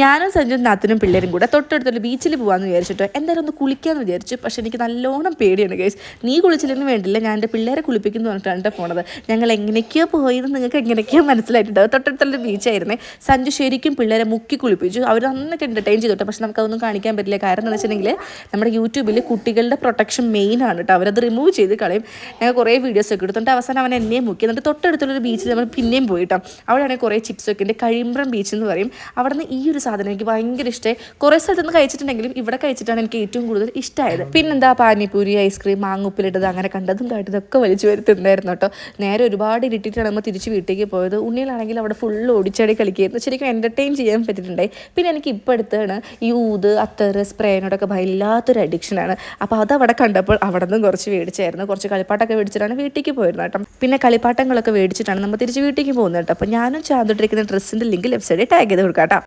ഞാനും സഞ്ജു നാത്തിനും പിള്ളേരും കൂടെ തൊട്ടടുത്തുള്ള ബീച്ചിൽ പോകാമെന്ന് വിചാരിച്ചിട്ടോ എന്തായാലും ഒന്ന് കുളിക്കാമെന്ന് വിചാരിച്ചു. പക്ഷെ എനിക്ക് നല്ലോണം പേടിയാണ് ഗൈസ് നീ കുളിച്ചില്ലെന്ന് വേണ്ടില്ല ഞാൻ എന്റെ പിള്ളേരെ കുളിപ്പിക്കുന്നു പറഞ്ഞിട്ടാണ് ട്ടോ പോണത്. ഞങ്ങൾ എങ്ങനെയൊക്കെയോ പോയത് നിങ്ങൾക്ക് എങ്ങനെയൊക്കെയോ മനസ്സിലായിട്ടുണ്ടാവും. തൊട്ടടുത്തുള്ള ബീച്ചായിരുന്നേ സഞ്ജു ശരിക്കും പിള്ളേരെ മുക്കി കുളിപ്പിച്ചു. അവർ നന്നായിട്ട് എന്റർടൈൻ ചെയ്തോട്ടെ. പക്ഷെ നമുക്കതൊന്നും കാണിക്കാൻ പറ്റില്ല. കാരണം എന്ന് വെച്ചിട്ടുണ്ടെങ്കിൽ നമ്മുടെ യൂട്യൂബിൽ കുട്ടികളുടെ പ്രൊട്ടക്ഷൻ മെയിൻ ആണ് കേട്ടോ അവരത് റിമൂവ് ചെയ്ത് കളയും. ഞങ്ങൾ കുറേ വീഡിയോസൊക്കെ എടുത്തിട്ട് അവസാനം അവൻ എന്നെയും മുക്കി. എന്നിട്ട് തൊട്ടടുത്തുള്ളൊരു ബീച്ചിൽ നമ്മൾ പിന്നെയും പോയിട്ടോ അവിടെയാണെങ്കിൽ കുറേ ചിപ്സൊക്കെ ഉണ്ട്. കഴിമ്പ്രം ബീച്ച് എന്ന് പറയും. അവിടെ നിന്ന് ഈ ഒരു സാധനം എനിക്ക് ഭയങ്കര ഇഷ്ടമായി. കുറേ സ്ഥലത്ത് നിന്ന് കഴിച്ചിട്ടുണ്ടെങ്കിലും ഇവിടെ കഴിച്ചിട്ടാണ് എനിക്ക് ഏറ്റവും കൂടുതൽ ഇഷ്ടമായത് പിന്നെന്താ പാനിപൂരി ഐസ്ക്രീം മാങ്ങുപ്പിലിട്ടത് അങ്ങനെ കണ്ടതും കാട്ടതൊക്കെ വലിച്ചു വരുത്തുന്നായിരുന്നു കേട്ടോ. നേരെ ഒരുപാട് ഇരുട്ടിയിട്ടാണ് നമ്മൾ തിരിച്ച് വീട്ടിലേക്ക് പോയത്. ഉണ്ണിയിലാണെങ്കിൽ അവിടെ ഫുൾ ഓടിച്ചാടി കളിക്കുകയായിരുന്നു. ശരിക്കും എന്റർടൈൻ ചെയ്യാൻ പറ്റിയിട്ടുണ്ടായി. പിന്നെ എനിക്ക് ഇപ്പോൾ അടുത്താണ് ഈ ഊത് അത്തറ് സ്പ്രേനോടൊക്കെ വല്ലാത്തൊരു അഡിക്ഷനാണ് അപ്പോൾ അത് അവിടെ കണ്ടപ്പോൾ അവിടെ നിന്നും കുറച്ച് മേടിച്ചായിരുന്നു. കുറച്ച് കളിപ്പാട്ടൊക്കെ മേടിച്ചിട്ടാണ് വീട്ടിലേക്ക് പോയിരുന്നത് കേട്ടോ. പിന്നെ കളിപ്പാട്ടങ്ങളൊക്കെ മേടിച്ചിട്ടാണ് നമ്മൾ തിരിച്ച് വീട്ടിലേക്ക് പോകുന്നത് കേട്ടോ. അപ്പോൾ ഞാനും ചാന്തോട്ടിരിക്കുന്ന ഡ്രസ്സിന്റെ ലിങ്ക് ലെഫ്റ്റ് സൈഡിൽ ടാഗ് ചെയ്ത് കൊടുക്കാം കേട്ടോ.